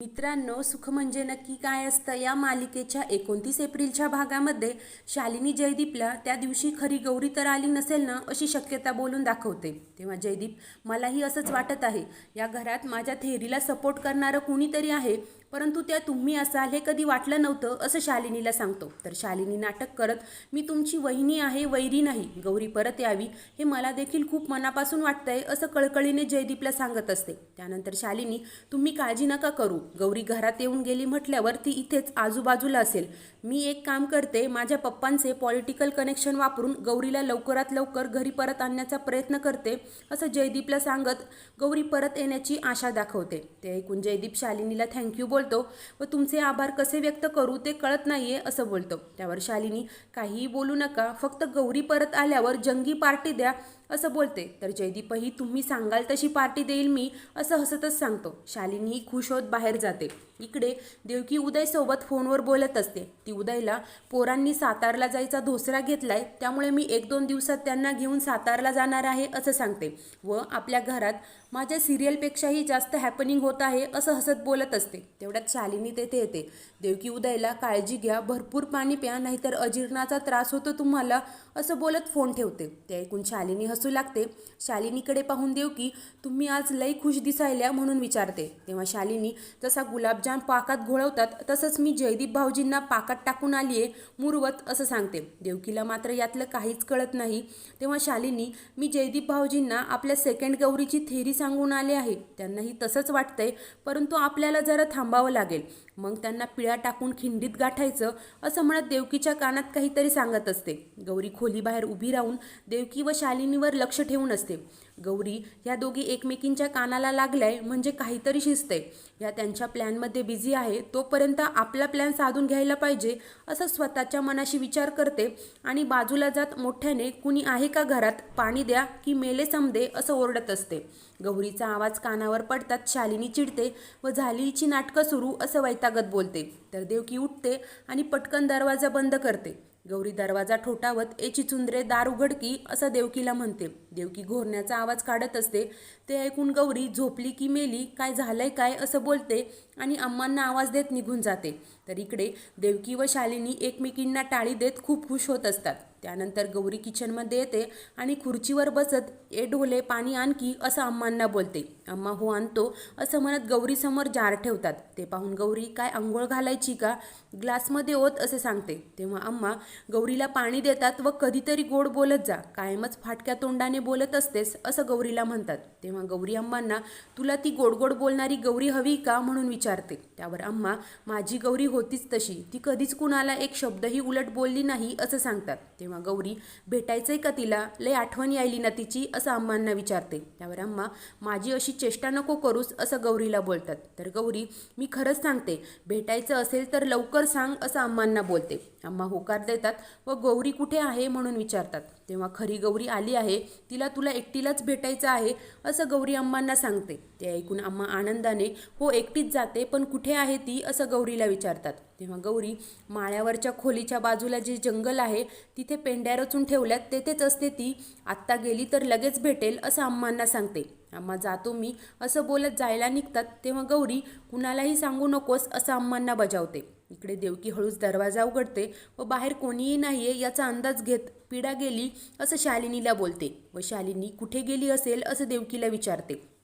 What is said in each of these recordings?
मित्रांनो सुख म्हणजे नक्की काय असतं? या मालिकेच्या एकोणतीस एप्रिलच्या भागामध्ये शालिनी जयदीपला त्या दिवशी खरी गौरी तर आली नसेल ना अशी शक्यता बोलून दाखवते. तेव्हा जयदीप मलाही असंच वाटत आहे. या घरात माझ्या थेरीला सपोर्ट करणारं कुणीतरी आहे. परंतु त्या तुम्ही असाल हे कधी वाटलं नव्हतं असं शालिनीला सांगतो. तर शालिनी नाटक करत मी तुमची वहिनी आहे वैरी नाही. गौरी परत यावी. हे मला देखील खूप मनापासून वाटतंय असं कळकळीने जयदीपला सांगत असते. त्यानंतर शालिनी तुम्ही काळजी नका करू. गौरी घरात येऊन गेली म्हटल्यावर ती इथेच आजूबाजूला असेल. मी एक काम करते माझ्या पप्पांचे पॉलिटिकल कनेक्शन वापरून गौरीला लवकरात लवकर घरी परत आणण्याचा प्रयत्न करते असं जयदीपला सांगत गौरी परत येण्याची आशा दाखवते. ते ऐकून जयदीप शालिनीला थँक्यू बोलतो व तुमचे आभार कसे व्यक्त करू ते कळत नाही आहे असं बोलतो. त्यावर शालिनी काहीही बोलू नका फक्त गौरी परत आल्यावर जंगी पार्टी द्या असं बोलते. तर जयदीपही तुम्ही सांगाल तशी पार्टी देईल मी असं हसतच सांगतो. शालिनीही खुश होत बाहेर जाते. इकडे देवकी उदयसोबत फोनवर बोलत असते. ती उदयला पोरांनी सातारला जायचा धोसरा घेतलाय त्यामुळे मी एक दोन दिवसात त्यांना घेऊन सातारला जाणार आहे असं सांगते. व आपल्या घरात माझ्या सिरियलपेक्षाही जास्त हॅपनिंग होत आहे असं हसत बोलत असते. तेवढ्यात शालिनी तेथे येते. देवकी उदयला काळजी घ्या भरपूर पाणी प्या नाहीतर अजीर्णाचा त्रास होतो तुम्हाला असं बोलत फोन ठेवते. ते ऐकून शालिनी हसू लागते. शालिनीकडे पाहून देवकी तुम्ही आज लई खुश दिसायल्या म्हणून विचारते. तेव्हा शालिनी जसा गुलाबजाम पाकात घोळवतात तसंच मी जयदीप भाऊजींना पाकात टाकून आली आहे मुरवत असं सांगते. देवकीला मात्र यातलं काहीच कळत नाही. तेव्हा शालिनी मी जयदीप भाऊजींना आपल्या सेकंड गौरीची थेरी सांगून आले आहे. त्यांनाही तसंच वाटतंय परंतु आपल्याला जरा थांबावं लागेल. मग त्यांना पिळ्या टाकून खिंडीत गाठायचं असं म्हणत देवकीच्या कानात काहीतरी सांगत असते. गौरी खोलीबाहेर उभी राहून देवकी व शालिनीवर लक्ष ठेवून असते. गौरी ह्या दोघी एकमेकींच्या कानाला लागलाय म्हणजे काहीतरी शिजतंय. या त्यांच्या प्लॅनमध्ये बिझी आहे तोपर्यंत आपला प्लॅन साधून घ्यायला पाहिजे असं स्वतःच्या मनाशी विचार करते आणि बाजूला जात मोठ्याने कुणी आहे का घरात? पाणी द्या की मेले समदे असं ओरडत असते. गौरीचा आवाज कानावर पडतात शालिनी चिडते व झालीची नाटकं सुरू असं वैतागत बोलते. तर देवकी उठते आणि पटकन दरवाजा बंद करते. गौरी दरवाजा ठोठावत ए चिचुंद्रे दार उघडकी असं देवकीला म्हणते. देवकी घोरण्याचा आवाज काढत असते. ते ऐकून गौरी झोपली की मेली काय झालंय काय? असं बोलते आणि अम्मांना आवाज देत निघून जाते. तर इकडे देवकी व शालिनी एकमेकींना टाळी देत खूप खुश होत असतात. त्यानंतर गौरी किचनमध्ये येते आणि खुर्चीवर बसत ए ढोले पाणी आणखी असं अम्मांना बोलते. अम्मा हो आणतो. असं म्हणत गौरीसमोर जार ठेवतात. ते पाहून गौरी काय आंघोळ घालायची का? ग्लासमध्ये ओत असे सांगते. तेव्हा अम्मा गौरीला पाणी देतात व कधीतरी गोड बोलत जा. कायमच फाटक्या तोंडाने बोलत असतेस असं गौरीला म्हणतात. तेव्हा गौरी अम्मांना तुला ती गोड गोड बोलणारी गौरी हवी का? म्हणून विचारते. त्यावर अम्मा माझी गौरी होतीच तशी. ती कधीच कुणाला एक शब्दही उलट बोलली नाही असं सांगतात. तेव्हा गौरी भेटायचंय का तिला? लय आठवण यायली ना तिची असं अम्मांना विचारते. त्यावर अम्मा माझी अशी चेष्टा नको करूस असं गौरीला बोलतात. तर गौरी मी खरंच सांगते. भेटायचं असेल तर लवकर सांग असं अम्मांना बोलते. अम्मा होकार देतात व गौरी कुठे आहे म्हणून विचारतात. तेव्हा खरी गौरी आली आहे तिला तुला एकटीलाच भेटायचं आहे असं गौरी अम्मांना सांगते. ते ऐकून अम्मा आनंदाने हो एकटीच जाते पण कुठे आहे ती? असं गौरीला विचारतात. तेव्हा गौरी माळ्यावरच्या खोलीच्या बाजूला जे जंगल आहे तिथे पेंड्या रचून ठेवल्यात तेथेच असते ती. आत्ता गेली तर लगेच भेटेल असं अम्मांना सांगते. अम्मा जातो मी. असं बोलत जायला निघतात. तेव्हा गौरी कुणालाही सांगू नकोस असं अम्मांना बजावते. इकडे देवकी हळूच दरवाजा उघडते व बाहेर कोणीही नाहीये याचा अंदाज घेत पिढा गेली असं शालिनीला बोलते. व शालिनी कुठे गेली असेल असं देवकीला विचारते.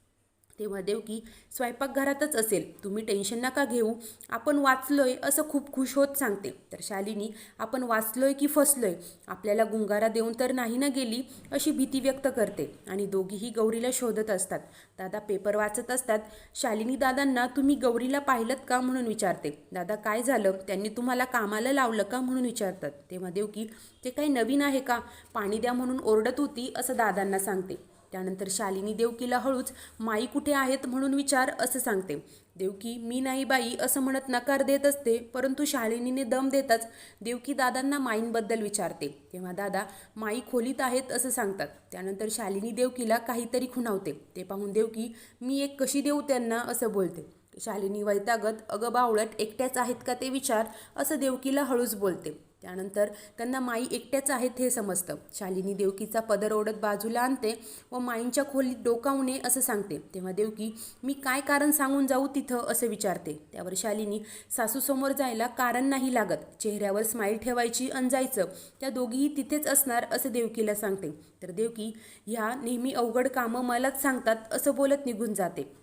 तेव्हा देवकी स्वयंपाकघरातच असेल. तुम्ही टेन्शन नका घेऊ. आपण वाचलोय असं खूप खुश होत सांगते. तर शालिनी आपण वाचलोय की फसलोय? आपल्याला गुंगारा देऊन तर नाही ना गेली? अशी भीती व्यक्त करते. आणि दोघीही गौरीला शोधत असतात. दादा पेपर वाचत असतात. शालिनी दादांना तुम्ही गौरीला पाहिलं का? म्हणून विचारते. दादा काय झालं? त्यांनी तुम्हाला कामाला लावलं का? म्हणून विचारतात. तेव्हा देवकी ते काही नवीन आहे का? पाणी द्या म्हणून ओरडत होती असं दादांना सांगते. त्यानंतर शालिनी देवकीला हळूच माई कुठे आहेत? म्हणून विचार असं सांगते. देवकी मी नाही बाई असं म्हणत नकार देत असते परंतु शालिनीने दम देताच देवकी दादांना माईंबद्दल विचारते. तेव्हा दादा माई खोलीत आहेत असं सांगतात. त्यानंतर शालिनी देवकीला काहीतरी खुणावते. ते पाहून देवकी मी एक कशी देऊ त्यांना? असं बोलते. शालिनी वैतागत अगं बावळट एकट्याच आहेत का? ते विचार असं देवकीला हळूच बोलते. त्यानंतर त्यांना माई एकट्याच आहेत हे समजतं. शालिनी देवकीचा पदर ओढत बाजूला आणते व माईंच्या खोलीत डोकावू नये असं सांगते. तेव्हा देवकी मी काय कारण सांगून जाऊ तिथं? असं विचारते. त्यावर शालिनी सासूसमोर जायला कारण नाही लागत. चेहऱ्यावर स्माईल ठेवायची अन जायचं. त्या दोघीही तिथेच असणार असं देवकीला सांगते. तर देवकी ह्या नेहमी अवघड कामं मलाच सांगतात असं बोलत निघून जाते.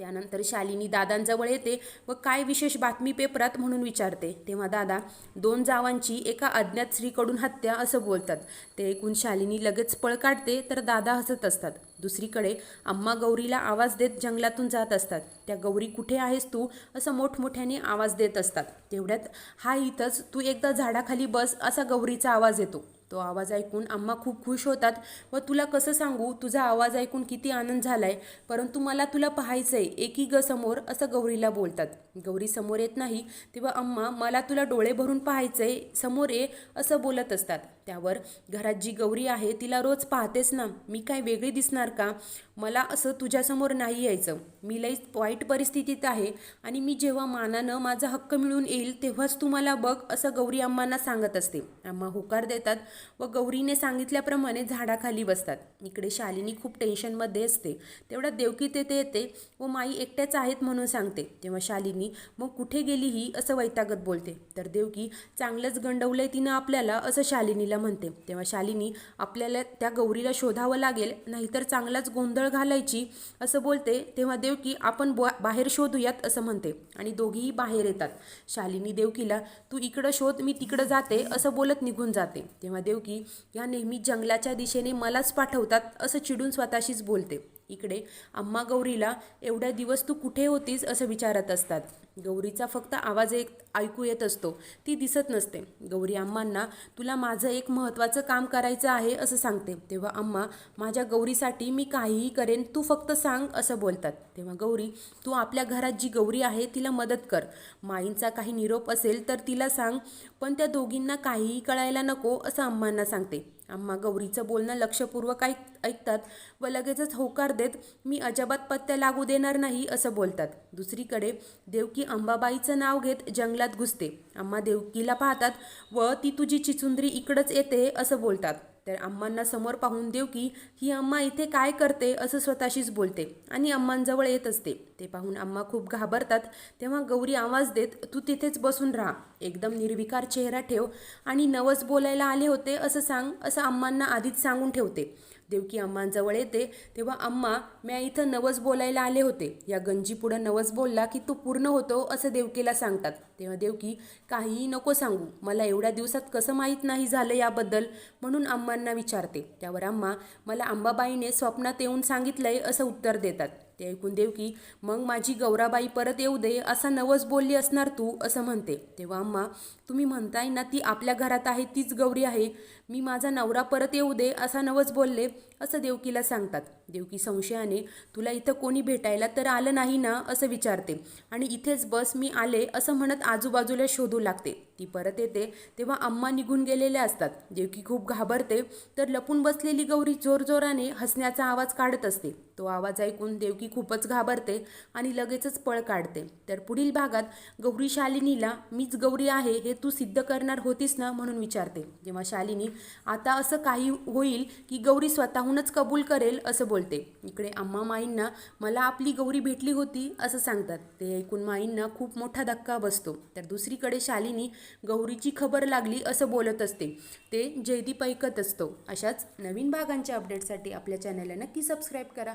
त्यानंतर शालिनी दादांजवळ येते व काय विशेष बातमी पेपरात म्हणून विचारते. तेव्हा दादा दोन जावांची एका अज्ञात स्त्रीकडून हत्या असं बोलतात. ते ऐकून शालिनी लगेच पळ काढते तर दादा हसत असतात. दुसरीकडे अम्मा गौरीला आवाज देत जंगलातून जात असतात. त्या गौरी कुठे आहेस तू? असं मोठमोठ्याने आवाज देत असतात. तेवढ्यात हा इथंच तू एकदा झाडाखाली बस असा गौरीचा आवाज येतो. तो आवाज ऐकून अम्मा खूप खुश होतात. व तुला कसं सांगू? तुझा आवाज ऐकून किती आनंद झालाय. परंतु मला तुला पाहायचं आहे एकी ग समोर असं गौरीला बोलतात. गौरी समोर येत नाही तेव्हा अम्मा मला तुला डोळे भरून पाहायचं आहे समोर ये असं बोलत असतात. त्यावर. घरात जी गौरी आहे तिला रोज पाहतेस ना मी काय वेगळी दिसणार का? मला असं तुझ्यासमोर नाही यायचं. मी लई वाईट परिस्थितीत आहे आणि मी जेव्हा मानानं माझा हक्क मिळून येईल तेव्हाच तू मला बघ असं गौरी अम्मांना सांगत असते. अम्मा होकार देतात व गौरीने सांगितल्याप्रमाणे झाडाखाली बसतात. इकडे शालिनी खूप टेन्शनमध्ये असते. तेवढ्या देवकी तेथे येते व माई एकट्याच आहेत म्हणून सांगते. तेव्हा शालिनी मग कुठे गेली ही? असं वैतागत बोलते. तर देवकी चांगलंच गंडवलंय तिनं आपल्याला असं शालिनीला म्हणते. तेव्हा शालिनी आपल्याला त्या गौरीला शोधावं लागेल नाहीतर चांगलाच गोंधळ घालायची असं बोलते. तेव्हा देवकी आपण बा बाहेर शोधूयात असं म्हणते आणि दोघीही बाहेर येतात. शालिनी देवकीला तू इकडं शोध मी तिकडं जाते असं बोलत निघून जाते. तेव्हा देवकी या नेहमी जंगलाच्या दिशेने मलाच पाठवतात असं चिडून स्वतःशीच बोलते. इकडे. अम्मा गौरीला एवढ्या दिवस तू कुठे होतीस? असं विचारत असतात. गौरीचा फक्त आवाज एक ऐकू येत असतो. ती दिसत नसते. गौरी अम्मांना तुला माझं एक महत्त्वाचं काम करायचं आहे असं सांगते. तेव्हा अम्मा माझ्या गौरीसाठी मी काहीही करेन तू फक्त सांग असं बोलतात. तेव्हा गौरी तू आपल्या घरात जी गौरी आहे तिला मदत कर. माईंचा काही निरोप असेल तर तिला सांग पण त्या दोघींना काहीही कळायला नको असं अम्मांना सांगते. अम्मा गौरीचं बोलणं लक्षपूर्वक ऐक ऐकतात व लगेचच होकार देत मी अजाबात पत्त्या लागू देणार नाही असं बोलतात. दुसरीकडे देवकी अंबाबाईचं नाव घेत जंगलात घुसते. अम्मा देवकीला पाहतात व ती तुझी चिचुंदरी इकडंच येते असं बोलतात. तर अम्मांना समोर पाहून देवकी ही अम्मा इथे काय करते असं स्वतःशीच बोलते आणि अम्मांजवळ येत असते. ते पाहून अम्मा खूप घाबरतात. तेव्हा गौरी आवाज देत तू तिथेच बसून राहा. एकदम निर्विकार चेहरा ठेव आणि नवस बोलायला आले होते असं सांग असं अम्मांना आधीच सांगून ठेवते. देवकी अम्मांजवळ येते. तेव्हा अम्मा म्या इथं नवस बोलायला आले होते. या गंजीपुढं नवस बोलला की तो पूर्ण होतो असं देवकीला सांगतात. तेव्हा देवकी काहीही नको सांगू. मला एवढ्या दिवसात कसं माहीत नाही झालं याबद्दल? म्हणून अम्मांना विचारते. त्यावर अम्मा मला अंबाबाईने स्वप्नात येऊन सांगितलंय असं उत्तर देतात. ते ऐकून देवकी मग माझी गौराबाई परत येऊ दे असा नवस बोलली असणार तू? असं म्हणते. तेव्हा अम्मा तुम्ही म्हणताय ना ती आपल्या घरात आहे तीच गौरी आहे. मी माझा नवरा परत येऊ दे असा नवस बोलले असं देवकीला सांगतात. देवकी संशयाने तुला इथं कोणी भेटायला तर आलं नाही ना? असं विचारते. आणि इथेच बस मी आले असं म्हणत आजूबाजूला शोधू लागते. ती परत येते तेव्हा अम्मा निघून गेलेल्या असतात. देवकी खूप घाबरते तर लपून बसलेली गौरी जोरजोराने हसण्याचा आवाज काढत असते. तो आवाज ऐकून देवकी खूपच घाबरते आणि लगेचच पळ काढते. तर पुढील भागात गौरी शालिनीला मीच गौरी आहे हे तू सिद्ध करणार होतीस ना? म्हणून विचारते. जेव्हा शालिनी आता असं काही होईल की गौरी स्वतःहूनच कबूल करेल? असं बोलते. इकडे अम्मा माईंना मला आपली गौरी भेटली होती असं सांगतात. ते ऐकून माईंना खूप मोठा धक्का बसतो. तर दुसरीकडे शालिनी गौरीची खबर लागली असं बोलत असते. ते जयदीप ऐकत असतो. अशाच नवीन भागांच्या अपडेटसाठी आपल्या चॅनलला नक्की सबस्क्राईब करा.